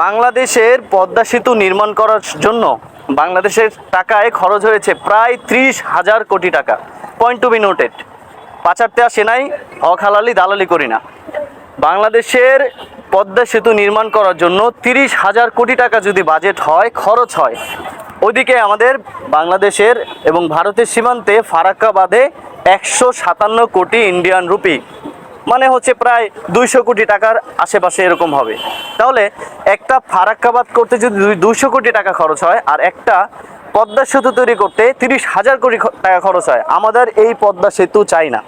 বাংলাদেশের পদ্মা সেতু নির্মাণ করার জন্য বাংলাদেশের টাকায় খরচ হয়েছে প্রায় ত্রিশ হাজার কোটি টাকা। পয়েন্ট টু বি নোটেড পাচারতে আসে নাই হালালি দালালি করি না বাংলাদেশের পদ্মা সেতু নির্মাণ করার জন্য তিরিশ হাজার কোটি টাকা যদি বাজেট হয়, খরচ হয়। ওইদিকে আমাদের বাংলাদেশের এবং ভারতের সীমান্তে ফারাক্কা বাঁধে একশো সাতান্ন কোটি ইন্ডিয়ান রুপি মানে হচ্ছে প্রায় দুইশো কোটি টাকার আশেপাশে এরকম হবে। তাহলে একটা ফারাক্কাবাদ করতে যদি দুইশো কোটি টাকা খরচ হয় আর একটা পদ্মা সেতু তৈরি করতে তিরিশ হাজার কোটি টাকা খরচ হয়, আমাদের এই পদ্মা সেতু চাই না।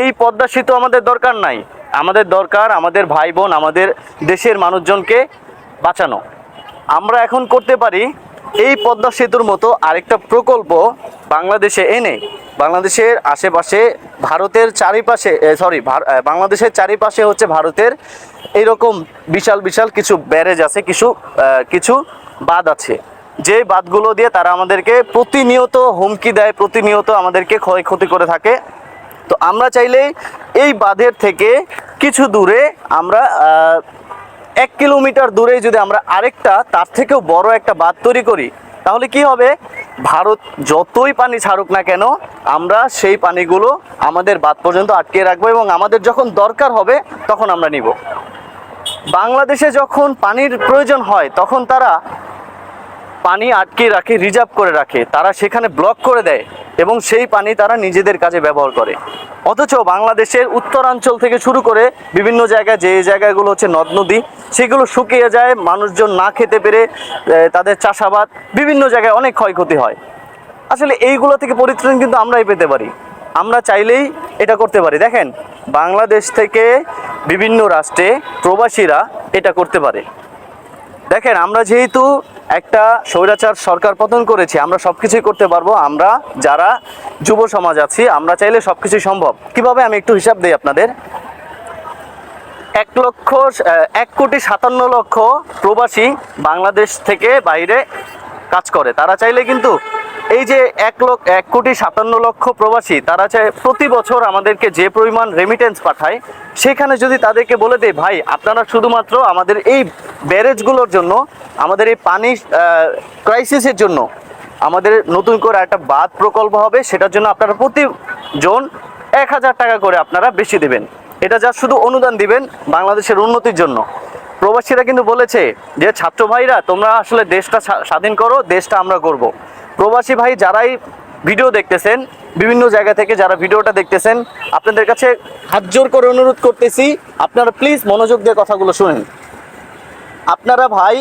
এই পদ্মা সেতু আমাদের দরকার নাই। আমাদের দরকার আমাদের ভাই বোন, আমাদের দেশের মানুষজনকে বাঁচানো। আমরা এখন করতে পারি এই পদ্মা সেতুর মতো আরেকটা প্রকল্প বাংলাদেশে এনে, বাংলাদেশের আশেপাশে ভারতের চারিপাশে সরি বাংলাদেশের চারিপাশে হচ্ছে ভারতের এইরকম বিশাল বিশাল কিছু ব্যারেজ আছে, কিছু কিছু বাঁধ আছে। যে বাঁধগুলো দিয়ে তারা আমাদেরকে প্রতিনিয়ত হুমকি দেয়, প্রতিনিয়ত আমাদেরকে ক্ষয়ক্ষতি করে থাকে। তো আমরা চাইলেই এই বাঁধের থেকে কিছু দূরে আমরা এক কিলোমিটার দূরে যদি আমরা আরেকটা, তার থেকেও বড় একটা বাঁধ তৈরি করি, তাহলে কি হবে? ভারত যতই পানি ছাড়ুক না কেন, আমরা সেই পানিগুলো আমাদের বাদ পর্যন্ত আটকে রাখব এবং আমাদের যখন দরকার হবে, তখন আমরা নিব। বাংলাদেশে যখন পানির প্রয়োজন হয়, তখন তারা পানি আটকে রাখে, রিজার্ভ করে রাখে। তারা সেখানে ব্লক করে দেয় এবং সেই পানি তারা নিজেদের কাজে ব্যবহার করে। অথচ বাংলাদেশের উত্তরাঞ্চল থেকে শুরু করে বিভিন্ন জায়গায়, যে জায়গাগুলো হচ্ছে নদ নদী, সেগুলো শুকিয়ে যায়, মানুষজন না খেতে পেরে তাদের চাষাবাদ, বিভিন্ন জায়গায় অনেক ক্ষয়ক্ষতি হয়। আসলে এইগুলো থেকে পরিত্রাণ কিন্তু আমরাই পেতে পারি। আমরা চাইলেই এটা করতে পারি। দেখেন, বাংলাদেশ থেকে বিভিন্ন রাষ্ট্রে প্রবাসীরা এটা করতে পারে। দেখেন, আমরা যেহেতু একটা স্বৈরাচার সরকার পতন করেছে, আমরা সব কিছুই করতে পারব, আমরা যারা যুব সমাজ আছি, আমরা চাইলে সব কিছুই সম্ভব। কীভাবে আমি একটু হিসাব দিই আপনাদের? এক লক্ষ এক কোটি সাতান্ন লক্ষ প্রবাসী বাংলাদেশ থেকে বাইরে কাজ করে। তারা চাইলে কিন্তু এই যে এক লক্ষ, এক কোটি সাতান্ন লক্ষ প্রবাসী, তারা চায় প্রতি বছর আমাদেরকে যে পরিমাণ রেমিটেন্স পাঠায়, সেখানে যদি তাদেরকে বলে দেয়, ভাই, আপনারা শুধুমাত্র আমাদের এই ব্যারেজগুলোর জন্য, আমাদের এই পানি ক্রাইসিসের জন্য আমাদের নতুন করে একটা বাঁধ প্রকল্প হবে, সেটার জন্য আপনারা প্রতিজন এক হাজার টাকা করে আপনারা বেশি দেবেন। এটা যা শুধু অনুদান দিবেন বাংলাদেশের উন্নতির জন্য। প্রবাসীরা কিন্তু বলেছে যে, ছাত্র ভাইরা, তোমরা আসলে দেশটা স্বা- স্বাধীন করো, দেশটা আমরা করব প্রবাসী ভাই যারাই ভিডিও দেখতেছেন, বিভিন্ন জায়গা থেকে যারা ভিডিওটা দেখতেছেন, আপনাদের কাছে হাত জোর করে অনুরোধ করতেছি, আপনারা প্লিজ মনোযোগ দিয়ে কথাগুলো শুনেন। আপনারা ভাই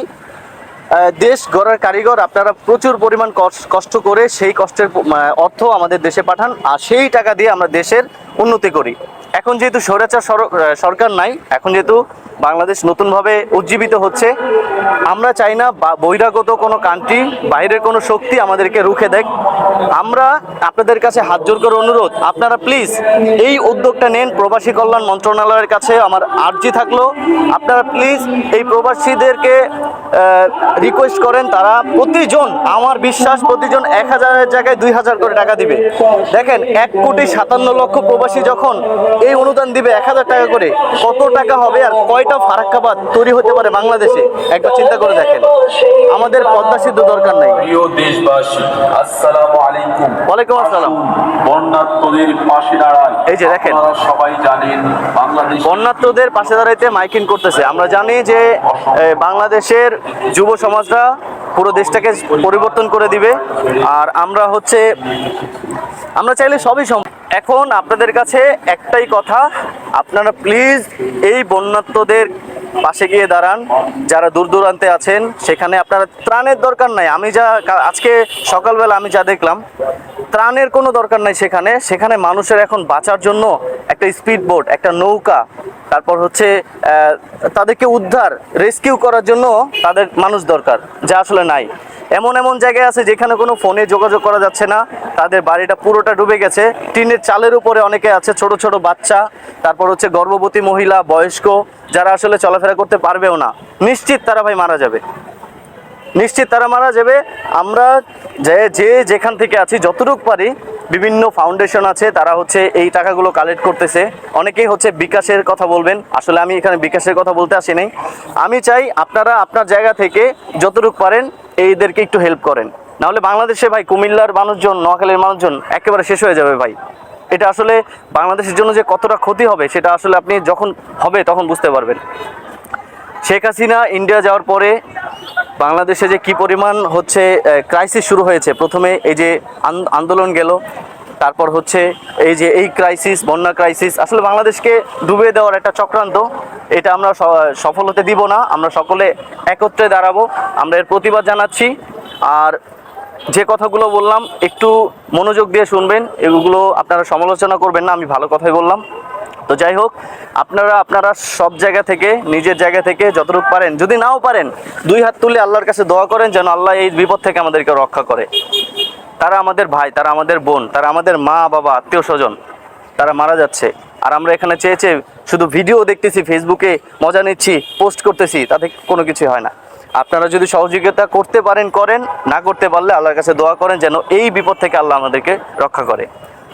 দেশ গড়ার কারিগর, আপনারা প্রচুর পরিমাণ কষ্ট করে সেই কষ্টের অর্থ আমাদের দেশে পাঠান, আর সেই টাকা দিয়ে আমরা দেশের উন্নতি করি। এখন যেহেতু স্বৈরাচার সরকার নাই, এখন যেহেতু বাংলাদেশ নতুনভাবে উজ্জীবিত হচ্ছে, আমরা চাই না বহিরাগত কোনো কান্ট্রি বাইরের কোনো শক্তি আমাদেরকে রুখে দেয় আমরা আপনাদের কাছে হাত জোর করে অনুরোধ, আপনারা প্লিজ এই উদ্যোগটা নেন। প্রবাসী কল্যাণ মন্ত্রণালয়ের কাছে আমার আর্জি থাকল। আপনারা প্লিজ এই প্রবাসীদেরকে রিকোয়েস্ট করেন, তারা প্রতিজন, আমার বিশ্বাস, প্রতিজন এক হাজারের জায়গায় দুই হাজার করে টাকা দিবে। দেখেন, এক কোটি সাতান্ন লক্ষ প্রবাসী যখন এই অনুদান দিবে এক হাজার টাকা করে কত টাকা হবে আর কয়টা ফারাক্কাবাদ তৈরি হতে পারে বাংলাদেশে? একবার চিন্তা করে দেখেন। আমাদের পদ্মা সেতু দরকার নাই। প্রিয় দেশবাসী আসসালামু আলাইকুম। ওয়ালাইকুম আসসালাম। বন্যাত্মদের পাশে দাঁড়ান এই যে দেখেন। সবাই জানেন বাংলাদেশ বন্যাত্মদের পাশে দাঁড়াইতে মাইকিং করতেছে। আমরা জানি যে বাংলাদেশের যুব সমাজরা পুরো দেশটাকে পরিবর্তন করে দিবে। আর আমরা হচ্ছে আমরা চাইলে সবই সম্ভব। এখন আপনাদের কাছে একটাই কথা, আপনারা প্লিজ এই বন্যাত্মদের পাশে গিয়ে দাঁড়ান। যারা দূর দূরান্তে আছেন, সেখানে আপনারা ত্রাণের দরকার নাই। আমি যা আজকে সকালবেলা আমি যা দেখলাম, ত্রাণের কোনো দরকার নাই সেখানে। সেখানে মানুষের এখন বাঁচার জন্য একটা স্পিড বোট একটা নৌকা তারপর হচ্ছে তাদেরকে উদ্ধার রেস্কিউ করার জন্য তাদের মানুষ দরকার, যা আসলে নাই। এমন এমন জায়গায় আছে যেখানে কোনো ফোনে যোগাযোগ করা যাচ্ছে না, তাদের বাড়িটা পুরোটা ডুবে গেছে। টিনের চালের উপরে অনেকে আছে, ছোট ছোট বাচ্চা, তারপর হচ্ছে গর্ভবতী মহিলা, বয়স্ক, যারা আসলে চলাফেরা করতে পারবেও না। নিশ্চিত তারা ভাই মারা যাবে। নিশ্চিত তারা মারা যাবে। আমরা যে যে যেখান থেকে আছি, যতটুকু পারি বিভিন্ন ফাউন্ডেশন আছে, তারা হচ্ছে এই টাকাগুলো কালেক্ট করতেছে। অনেকেই হচ্ছে বিকাশের কথা বলবেন। আসলে আমি এখানে বিকাশের কথা বলতে আসি নাই। আমি চাই আপনারা আপনার জায়গা থেকে যতটুকু পারেন এইদেরকে একটু হেল্প করেন। নাহলে বাংলাদেশে ভাই কুমিল্লার মানুষজন, নোয়াখালীর মানুষজন একেবারে শেষ হয়ে যাবে ভাই। এটা আসলে বাংলাদেশের জন্য যে কতটা ক্ষতি হবে, সেটা আসলে আপনি যখন হবে তখন বুঝতে পারবেন। শেখ হাসিনা ইন্ডিয়া যাওয়ার পরে বাংলাদেশে যে কি পরিমাণ হচ্ছে ক্রাইসিস শুরু হয়েছে, প্রথমে এই যে আন্দোলন গেল, তারপর হচ্ছে এই যে এই ক্রাইসিস বন্যা ক্রাইসিস আসলে বাংলাদেশকে ডুবে দেওয়ার একটা চক্রান্ত, এটা আমরা সফল হতে দিব না, আমরা সকলে একত্রে দাঁড়াবো, আমরা এর প্রতিবাদ জানাচ্ছি, আর যে কথাগুলো বললাম, একটু মনোযোগ দিয়ে শুনবেন, এগুলো আপনারা সমালোচনা করবেন না, আমি ভালো কথাই বললাম। তো যাই হোক, আপনারা আপনারা সব জায়গা থেকে, নিজের জায়গা থেকে যতটুকু পারেন, যদি নাও পারেন, দুই হাত তুলে আল্লাহর কাছে দোয়া করেন যেন আল্লাহ এই বিপদ থেকে আমাদেরকে রক্ষা করে। তারা আমাদের ভাই, তারা আমাদের বোন, তারা আমাদের মা, বাবা, আত্মীয় স্বজন, তারা মারা যাচ্ছে। আর আমরা এখানে চেয়ে চেয়ে শুধু ভিডিও দেখতেছি, ফেসবুকে মজা নিচ্ছি, পোস্ট করতেছি, তাতে কোনো কিছু হয় না। আপনারা যদি সহযোগিতা করতে পারেন, করেন, না করতে পারলে আল্লাহর কাছে দোয়া করেন যেন এই বিপদ থেকে আল্লাহ আমাদেরকে রক্ষা করে।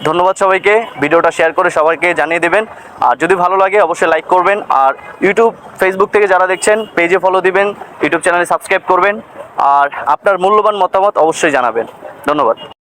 ধন্যবাদ সবাইকে। ভিডিওটা শেয়ার করে সবাইকে জানিয়ে দেবেন। আর যদি ভালো লাগে, অবশ্যই লাইক করবেন। আর ইউটিউব ফেসবুক থেকে যারা দেখছেন পেজে ফলো দিবেন ইউটিউব চ্যানেলে সাবস্ক্রাইব করবেন। আর আপনার মূল্যবান মতামত অবশ্যই জানাবেন। ধন্যবাদ।